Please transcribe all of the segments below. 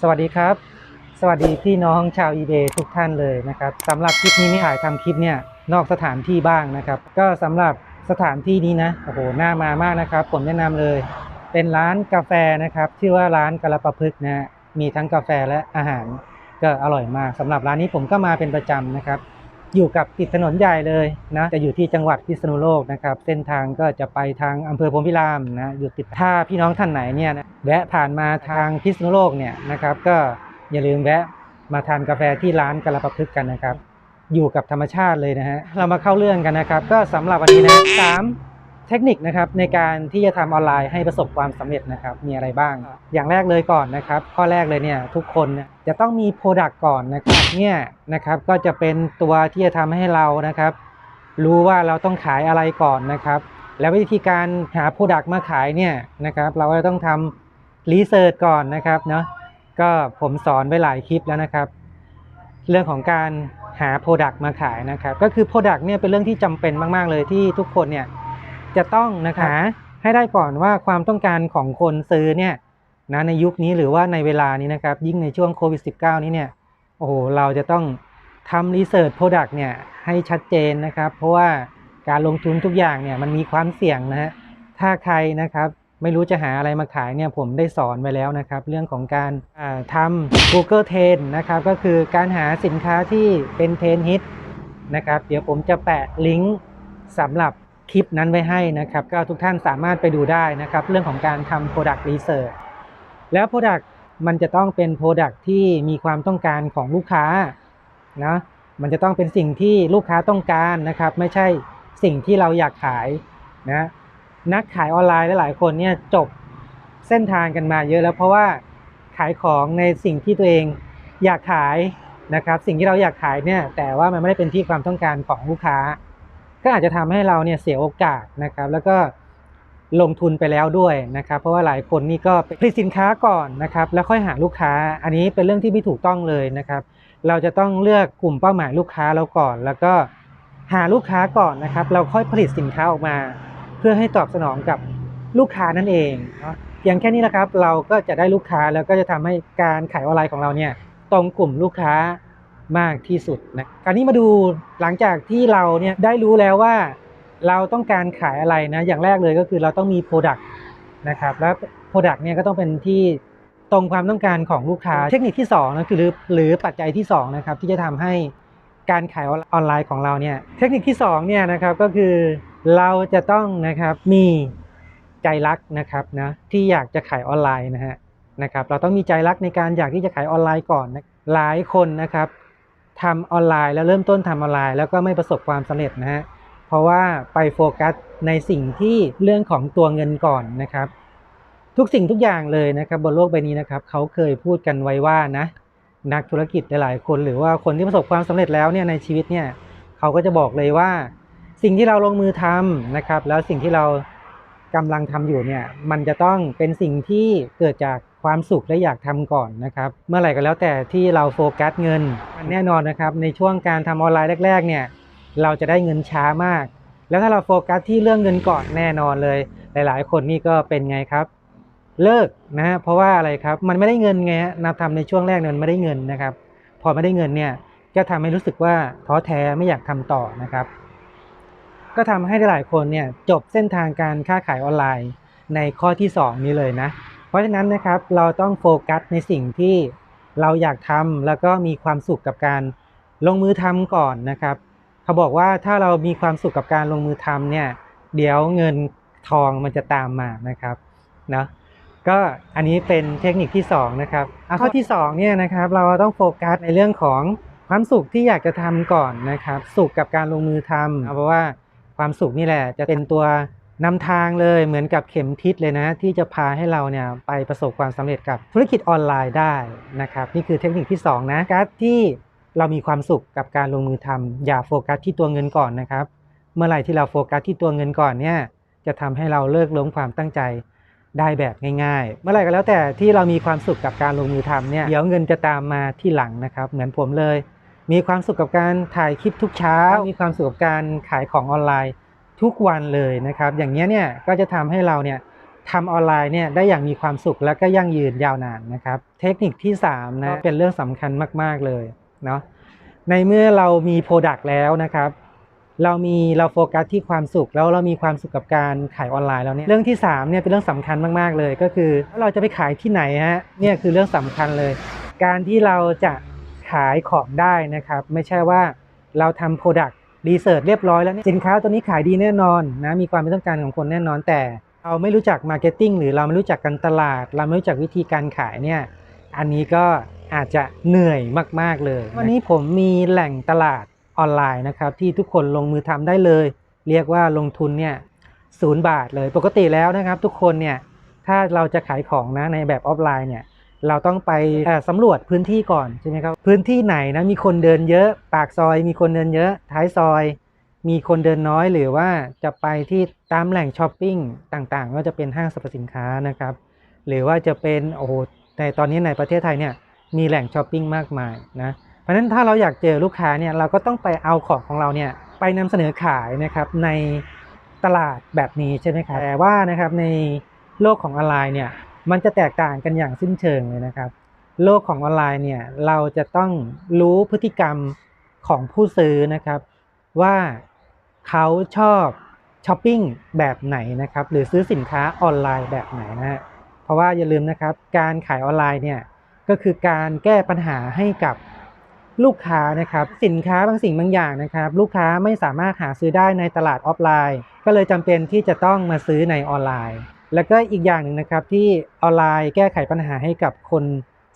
สวัสดีครับ สวัสดีพี่น้องชาว eBay ทุกท่านเลยนะครับสำหรับคลิปนี้ไม่ถ่ายทำคลิปเนี่ยนอกสถานที่บ้างนะครับ ก็สำหรับสถานที่นี้นะโอ้โหน่ามามากนะครับ ผมแนะนำเลย เป็นร้านกาแฟนะครับชื่อว่าร้านกระปะพึกนะฮะมีทั้งกาแฟและอาหารก็อร่อยมากสำหรับร้านนี้ผมก็มาเป็นประจำนะครับ อยู่กับติดถนนใหญ่เลยนะจะอยู่ที่จังหวัดพิษณุโลกนะครับเส้นทางก็จะไปทางอำเภอพรมพิรามนะอยู่ติดถ้าพี่น้องท่านไหนเนี่ยนะแวะผ่านมาทางพิษณุโลกเนี่ยนะครับก็อย่าลืมแวะมาทานกาแฟที่ร้านกระปะพึกกันนะครับ อยู่กับธรรมชาติเลยนะฮะเรามาเข้าเรื่องกันนะครับ ก็สำหรับวันนี้นะสาม เทคนิคนะครับในการที่จะทำออนไลน์ให้ประสบความสำเร็จนะครับมีอะไรบ้าง อย่างแรกเลยก่อนนะครับ ข้อแรกเลยเนี่ยทุกคนเนี่ยจะต้องมีโปรดักต์ก่อนนะครับเนี่ยนะครับก็จะเป็นตัวที่จะทำให้เรานะครับ รู้ว่าเราต้องขายอะไรก่อนนะครับ แล้ววิธีการหาโปรดักต์มาขายเนี่ยนะครับ เราก็ต้องทำรีเสิร์ชก่อนนะครับเนาะก็ผมสอนไปหลายคลิปแล้วนะครับ เรื่องของการหา Product มาขายนะครับ ก็คือ Product เนี่ยเป็นเรื่องที่จำเป็นมาก ๆ เลยที่ทุกคนเนี่ย จะต้องนะคะหาให้ได้ก่อนว่าความต้องการของคนซื้อเนี่ยนะในยุคนี้หรือว่าในเวลานี้นะครับ ยิ่งในช่วงโควิด -19 นี้เนี่ยโอ้โหเราจะต้องทำรีเสิร์ชโปรดักต์เนี่ยให้ชัดเจนนะครับ เพราะว่าการลงทุนทุกอย่างเนี่ยมันมีความเสี่ยงนะฮะถ้าใครนะครับไม่รู้จะหาอะไรมาขายเนี่ยผมได้สอนไว้แล้วนะครับ เรื่องของการอ่าทำ Google Trend นะครับ ก็คือการหาสินค้าที่เป็นเทรนด์ฮิตนะครับ เดี๋ยวผมจะแปะลิงก์สำหรับ คลิปนั้นไว้ให้นะครับ ก็ทุกท่านสามารถไปดูได้นะครับ เรื่องของการทำ Product Research แล้ว Product มันจะต้องเป็น Product ที่มีความต้องการของลูกค้านะ มันจะต้องเป็นสิ่งที่ลูกค้าต้องการนะครับ ไม่ใช่สิ่งที่เราอยากขายนะนักขายออนไลน์หลายๆคนเนี่ยจบเส้นทางกันมาเยอะแล้วเพราะว่าขายของในสิ่งที่ตัวเองอยากขายนะครับ สิ่งที่เราอยากขายเนี่ยแต่ว่ามันไม่ได้เป็นที่ความต้องการของลูกค้า ก็อาจจะทำให้เราเนี่ยเสียโอกาสนะครับ แล้วก็ลงทุนไปแล้วด้วยนะครับ เพราะว่าหลายคนนี่ก็ผลิตสินค้าก่อนนะครับ แล้วค่อยหาลูกค้า อันนี้เป็นเรื่องที่ไม่ถูกต้องเลยนะครับ เราจะต้องเลือกกลุ่มเป้าหมายลูกค้าเราก่อน แล้วก็หาลูกค้าก่อนนะครับ เราค่อยผลิตสินค้าออกมา เพื่อให้ตอบสนองกับลูกค้านั่นเองเนาะเพียงแค่นี้นะครับ เราก็จะได้ลูกค้าแล้วก็จะทำให้การขายออนไลน์ของเราเนี่ยตรงกลุ่มลูกค้า มากที่สุดนะคราวนี้มาดูหลังจากที่เราเนี่ยได้รู้แล้วว่าเราต้องการขายอะไรนะอย่างแรกเลยก็คือเราต้องมี Product นะครับแล้ว Product เนี่ยก็ต้องเป็นที่ตรงความต้องการของลูกค้า เทคนิคที่2นะคือหรือปัจจัยที่2นะครับที่จะทำให้การขายออนไลน์ของเราเนี่ยเทคนิคที่2เนี่ยนะครับก็คือเราจะต้องนะครับมีใจรักนะครับนะที่อยากจะขายออนไลน์นะฮะนะครับเราต้องมีใจรักในการอยากที่จะขายออนไลน์ก่อนนะหลายคนนะครับ ทำออนไลน์แล้วเริ่มต้นทำออนไลน์ แล้วก็ไม่ประสบความสำเร็จนะฮะเพราะว่าไปโฟกัสในสิ่งที่เรื่องของตัวเงินก่อนนะครับ ทุกสิ่งทุกอย่างเลยนะครับบนโลกใบนี้นะครับเขาเคยพูดกันไว้ว่านะนักธุรกิจหลายๆคนหรือว่าคนที่ประสบความสำเร็จแล้วเนี่ยในชีวิตเนี่ยเขาก็จะบอกเลยว่า สิ่งที่เราลงมือทำนะครับ แล้วสิ่งที่เรากำลังทำอยู่เนี่ยมันจะต้องเป็นสิ่งที่เกิดจาก ความสุขและอยากทำก่อนนะครับ เมื่อไหร่ก็แล้วแต่ที่เราโฟกัสเงินมันแน่นอนนะครับ ในช่วงการทำออนไลน์แรกๆเนี่ยเราจะได้เงินช้ามาก แล้วถ้าเราโฟกัสที่เรื่องเงินก่อนแน่นอนเลย หลาย ๆ คนนี่ก็เป็นไงครับ เลิกนะฮะเพราะว่าอะไรครับมันไม่ได้เงินไงฮะนับทำในช่วงแรกเนี่ยมันไม่ได้เงินนะครับ พอไม่ได้เงินเนี่ยก็ทำให้รู้สึกว่าท้อแท้ไม่อยากทำต่อนะครับ ก็ทำให้หลายคนเนี่ยจบเส้นทางการค้าขายออนไลน์ในข้อที่ 2 นี้เลยนะ เพราะฉะนั้นนะครับเราต้องโฟกัสในสิ่งที่เราอยากทำแล้วก็มีความสุขกับการลงมือทำก่อนนะครับ เขาบอกว่าถ้าเรามีความสุขกับการลงมือทำเนี่ยเดี๋ยวเงินทองมันจะตามมานะครับเนาะก็อันนี้เป็นเทคนิคที่2นะครับข้อที่2เนี่ยนะครับเราต้องโฟกัสในเรื่องของความสุขที่อยากจะทำก่อนนะครับ สุขกับการลงมือทำเพราะว่าความสุขนี่แหละจะเป็นตัว นำทางเลยเหมือนกับเข็มทิศเลยนะ ที่จะพาให้เราเนี่ยไปประสบความสำเร็จกับธุรกิจออนไลน์ได้นะครับนี่คือเทคนิคที่สองนะการที่เรามีความสุขกับการลงมือทำอย่าโฟกัสที่ตัวเงินก่อนนะครับ เมื่อไหร่ที่เราโฟกัสที่ตัวเงินก่อนเนี่ยจะทำให้เราเลิกล้มความตั้งใจได้แบบง่ายๆ เมื่อไหร่ก็แล้วแต่ที่เรามีความสุขกับการลงมือทำเนี่ยเดี๋ยวเงินจะตามมาที่หลังนะครับ เหมือนผมเลย มีความสุขกับการถ่ายคลิปทุกเช้า มีความสุขกับการขายของออนไลน์ ทุกวันเลยนะครับ อย่างนี้ยเนี่ยก็จะทำให้เราเนี่ยทำออนไลน์เนี่ยได้อย่างมีความสุขและก็ยั่งยืนยาวนานนะครับ เทคนิคที่3นะเป็นเรื่องสำคัญมาก ๆเลยเนาะในเมื่อเรามีโปรดักต์แล้วนะครับ เรามีเราโฟกัสที่ความสุขแล้วเรามีความสุขกับการขายออนไลน์แล้วเนี่ยเรื่องที่3เนี่ยเป็นเรื่องสำคัญมากๆเลย ก็คือเราจะไปขายที่ไหนฮะเนี่ยคือเรื่องสำคัญเลย การที่เราจะขายของได้นะครับ ไม่ใช่ว่าเราทำโปรดักต์ รีเสิร์ชเรียบร้อยแล้วเนี่ยสินค้าตัวนี้ขายดีแน่นอนนะมีความเป็นต้องการของคนแน่นอน แต่เราไม่รู้จักมาร์เก็ตติ้งหรือเราไม่รู้จักการตลาด เราไม่รู้จักวิธีการขายเนี่ยอันนี้ก็อาจจะเหนื่อยมาก ๆ เลย วันนี้ผมมีแหล่งตลาดออนไลน์นะครับ ที่ทุกคนลงมือทำได้เลย เรียกว่าลงทุนเนี่ยศูนย์บาทเลยปกติแล้วนะครับ ทุกคนเนี่ยถ้าเราจะขายของนะในแบบออฟไลน์เนี่ย เราต้องไปสำรวจพื้นที่ก่อนใช่ไหมครับพื้นที่ไหนนะมีคนเดินเยอะปากซอย มีคนเดินเยอะท้ายซอย มีคนเดินน้อยหรือว่าจะไปที่ตามแหล่งช้อปปิ้งต่างๆ ก็จะเป็นห้างสรรพสินค้านะครับ หรือว่าจะเป็นโอ้โหในตอนนี้ในประเทศไทยเนี่ยมีแหล่งช้อปปิ้งมากมายนะเพราะฉะนั้นถ้าเราอยากเจอลูกค้าเนี่ยเราก็ต้องไปเอาของของเราเนี่ยไปนำเสนอขายนะครับในตลาดแบบนี้ใช่ไหมครับแต่ว่านะครับในโลกของออนไลน์เนี่ย มันจะแตกต่างกันอย่างสิ้นเชิงเลยนะครับ โลกของออนไลน์เนี่ยเราจะต้องรู้พฤติกรรมของผู้ซื้อนะครับ ว่าเขาชอบช้อปปิ้งแบบไหนนะครับ หรือซื้อสินค้าออนไลน์แบบไหนนะฮะเพราะว่าอย่าลืมนะครับ การขายออนไลน์เนี่ยก็คือการแก้ปัญหาให้กับลูกค้านะครับ สินค้าบางสิ่งบางอย่างนะครับ ลูกค้าไม่สามารถหาซื้อได้ในตลาดออฟไลน์ ก็เลยจำเป็นที่จะต้องมาซื้อในออนไลน์ แล้วก็อีกอย่างหนึ่งนะครับที่ออนไลน์แก้ไขปัญหาให้กับคน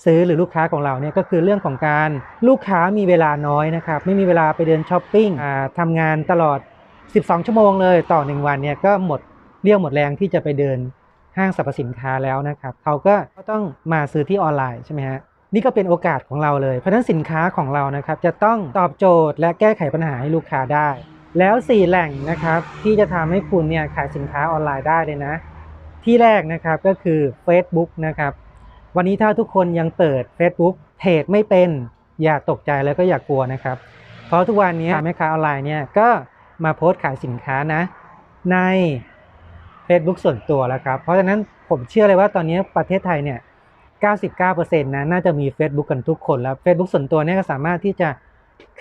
ซื้อหรือลูกค้าของเราเนี่ยก็คือเรื่องของการลูกค้ามีเวลาน้อยนะครับไม่มีเวลาไปเดินช้อปปิ้งอ่าทำงานตลอด 12 ชั่วโมงเลยต่อ 1 วันเนี่ยก็หมดเรี่ยวหมดแรงที่จะไปเดินห้างสรรพสินค้าแล้วนะครับเขาก็ต้องมาซื้อที่ออนไลน์ใช่ไหมฮะนี่ก็เป็นโอกาสของเราเลยเพราะฉะนั้นสินค้าของเรานะครับจะต้องตอบโจทย์และแก้ไขปัญหาให้ลูกค้าได้ แล้ว 4 แหล่งนะครับที่จะทำให้คุณเนี่ยขายสินค้าออนไลน์ได้เลยนะ ที่แรกนะครับก็คือ Facebook นะครับ วันนี้ถ้าทุกคนยังเปิด Facebook เพจไม่เป็นอย่าตกใจแล้วก็อย่ากลัวนะครับ เพราะทุกวันนี้แม่ค้าออนไลน์เนี่ยก็มาโพสต์ขายสินค้านะใน Facebook ส่วนตัวแล้วครับ เพราะฉะนั้นผมเชื่อเลยว่าตอนนี้ประเทศไทยเนี่ย 99%นะน่าจะมี Facebook กันทุกคนแล้ว Facebook ส่วนตัวเนี่ยก็สามารถที่จะ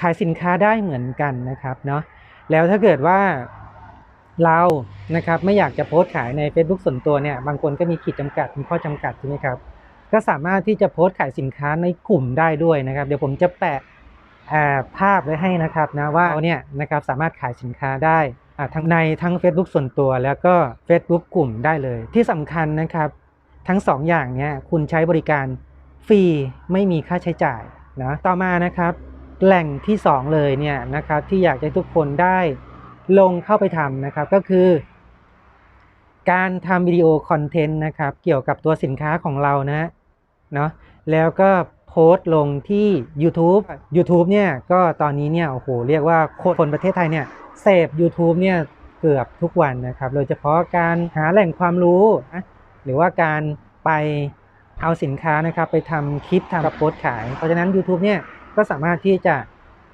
ขายสินค้าได้เหมือนกันนะครับเนาะแล้วถ้าเกิดว่า เรานะครับไม่อยากจะโพสต์ขายใน Facebook ส่วนตัวเนี่ยบางคนก็มีขีดจำกัดมีข้อจำกัดใช่ไหมครับก็สามารถที่จะโพสต์ขายสินค้าในกลุ่มได้ด้วยนะครับ เดี๋ยวผมจะแปะภาพไว้ให้นะครับนะว่าเราเนี่ยนะครับสามารถขายสินค้าได้ทั้งในทั้ง Facebook ส่วนตัวแล้วก็ Facebook กลุ่มได้เลย ที่สำคัญนะครับทั้ง2อย่างเนี้ยคุณใช้บริการฟรีไม่มีค่าใช้จ่ายนะต่อมานะครับแหล่งที่ 2 เลยเนี่ยนะครับที่อยากให้ทุกคนได้ ลงเข้าไปทำนะครับก็คือ การทำวิดีโอคอนเทนต์นะครับ เกี่ยวกับตัวสินค้าของเรานะเนาะแล้วก็โพสต์ลงที่ YouTube YouTube เนี่ยก็ตอนนี้เนี่ยโอ้โหเรียกว่าคนประเทศไทยเนี่ยเสพ YouTube เนี่ยเกือบทุกวันนะครับ โดยเฉพาะการหาแหล่งความรู้นะหรือว่าการไปเอาสินค้านะครับ ไปทำคลิปทำโพสต์ขาย เพราะฉะนั้น YouTube เนี่ยก็สามารถที่จะ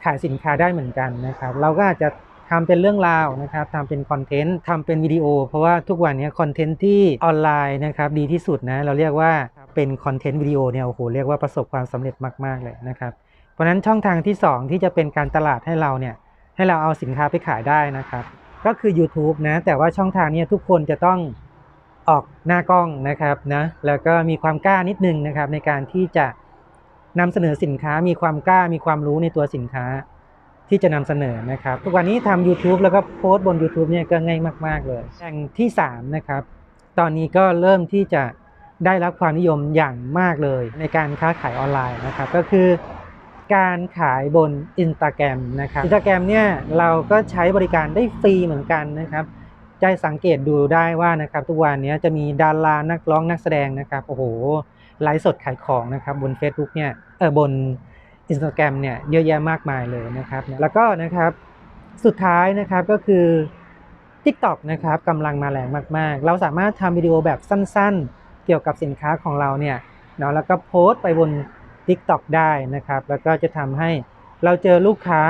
ขายสินค้าได้เหมือนกันนะครับ เราก็อาจจะ ทำเป็นเรื่องราวนะครับทำเป็นคอนเทนต์ทำเป็นวิดีโอ เพราะว่าทุกวันนี้คอนเทนต์ที่ออนไลน์นะครับดีที่สุดนะเราเรียกว่าเป็นคอนเทนต์วิดีโอเนี่ยโอ้โหเรียกว่าประสบความสำเร็จมากๆเลยนะครับเพราะฉะนั้นช่องทางที่ 2 ที่จะเป็นการตลาดให้เราเนี่ยให้เราเอาสินค้าไปขายได้นะครับ ก็คือ YouTube นะแต่ว่าช่องทางนี้ทุกคนจะต้องออกหน้ากล้องนะครับนะแล้วก็มีความกล้านิดนึงนะครับในการที่จะนำเสนอสินค้ามีความกล้ามีความรู้ในตัวสินค้า ที่จะนำเสนอนะครับ ทุกวันนี้ทำ YouTube แล้วก็โพสต์บน YouTube เนี่ยก็ง่ายมาก ๆ เลยอย่างที่ 3 นะครับ ตอนนี้ก็เริ่มที่จะได้รับความนิยมอย่างมากเลย ในการค้าขายออนไลน์นะครับ ก็คือการขายบน Instagram นะครับ Instagram เนี่ยเราก็ใช้บริการได้ฟรีเหมือนกันนะครับจะสังเกตดูได้ว่านะครับ ทุกวันนี้จะมีดารานักร้องนักแสดงนะครับโอ้โหไลฟ์สดขายของนะครับบน Facebook เนี่ยเออบน Instagram เนี่ยเยอะแยะมากมายเลยนะครับ แล้วก็นะครับสุดท้ายนะครับก็คือ TikTok นะครับกำลังมาแรงมากๆ เราสามารถทำวิดีโอแบบสั้นๆ เกี่ยวกับสินค้าของเราเนี่ยเนาะแล้วก็โพสต์ไปบน TikTok ได้นะครับ แล้วก็จะทำให้เราเจอลูกค้า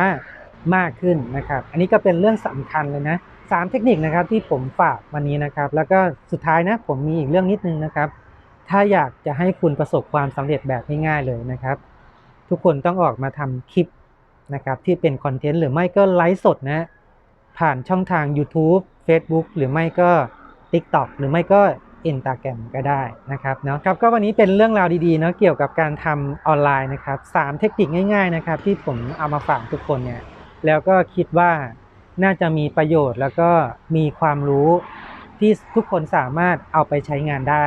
มากขึ้นนะครับ อันนี้ก็เป็นเรื่องสำคัญเลยนะสามเทคนิคนะครับที่ผมฝากวันนี้นะครับ แล้วก็สุดท้ายนะผมมีอีกเรื่องนิดนึงนะครับ ถ้าอยากจะให้คุณประสบความสำเร็จแบบง่ายๆเลยนะครับ ทุกคนต้องออกมาทำคลิปนะครับที่เป็นคอนเทนต์หรือไม่ก็ไลฟ์สดนะผ่านช่องทาง YouTube Facebook หรือไม่ก็ TikTok หรือไม่ก็ Instagram ก็ได้นะครับเนาะครับก็วันนี้เป็นเรื่องราวดีๆเนาะเกี่ยวกับการทำออนไลน์นะครับสามเทคนิคง่ายๆนะครับที่ผมเอามาฝากทุกคนเนี่ยแล้วก็คิดว่าน่าจะมีประโยชน์แล้วก็มีความรู้ที่ทุกคนสามารถเอาไปใช้งานได้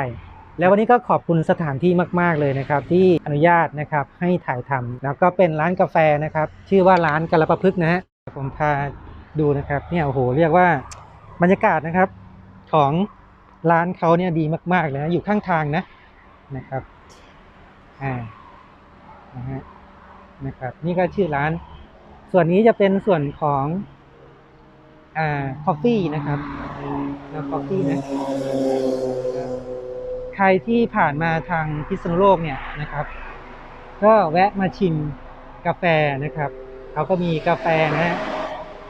แล้ววันนี้ก็ขอบคุณสถานที่มาก ๆ เลยนะครับ ที่อนุญาตนะครับให้ถ่ายทำแล้วก็เป็นร้านกาแฟนะครับ ชื่อว่าร้านกระประพฤกนะฮะผมพาดูนะครับเนี่ยโอ้โหเรียกว่าบรรยากาศนะครับของร้านเขาเนี่ยดีมาก ๆ เลยนะอยู่ข้างทางนะนะครับอ่านะฮะนะครับ นี่ก็ชื่อร้าน ส่วนนี้จะเป็นส่วนของอ่าคอฟฟี่นะครับแล้วคอฟฟี่นะ ใครที่ผ่านมาทางพิษณุโลกเนี่ยนะครับ ก็แวะมาชิมกาแฟนะครับเขาก็มีกาแฟนะฮะ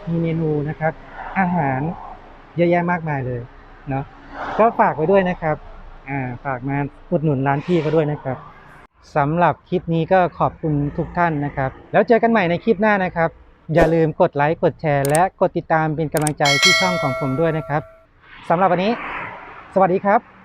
มีเมนูนะครับ อาหารเยอะแยะมากมายเลยเนาะก็ฝากไว้ด้วยนะครับอ่าฝากมาอุดหนุนร้านพี่เขาด้วยนะครับสำหรับคลิปนี้ก็ขอบคุณทุกท่านนะครับ แล้วเจอกันใหม่ในคลิปหน้านะครับ อย่าลืมกดไลค์กดแชร์ และกดติดตามเป็นกำลังใจที่ช่องของผมด้วยนะครับสำหรับวันนี้ สวัสดีครับ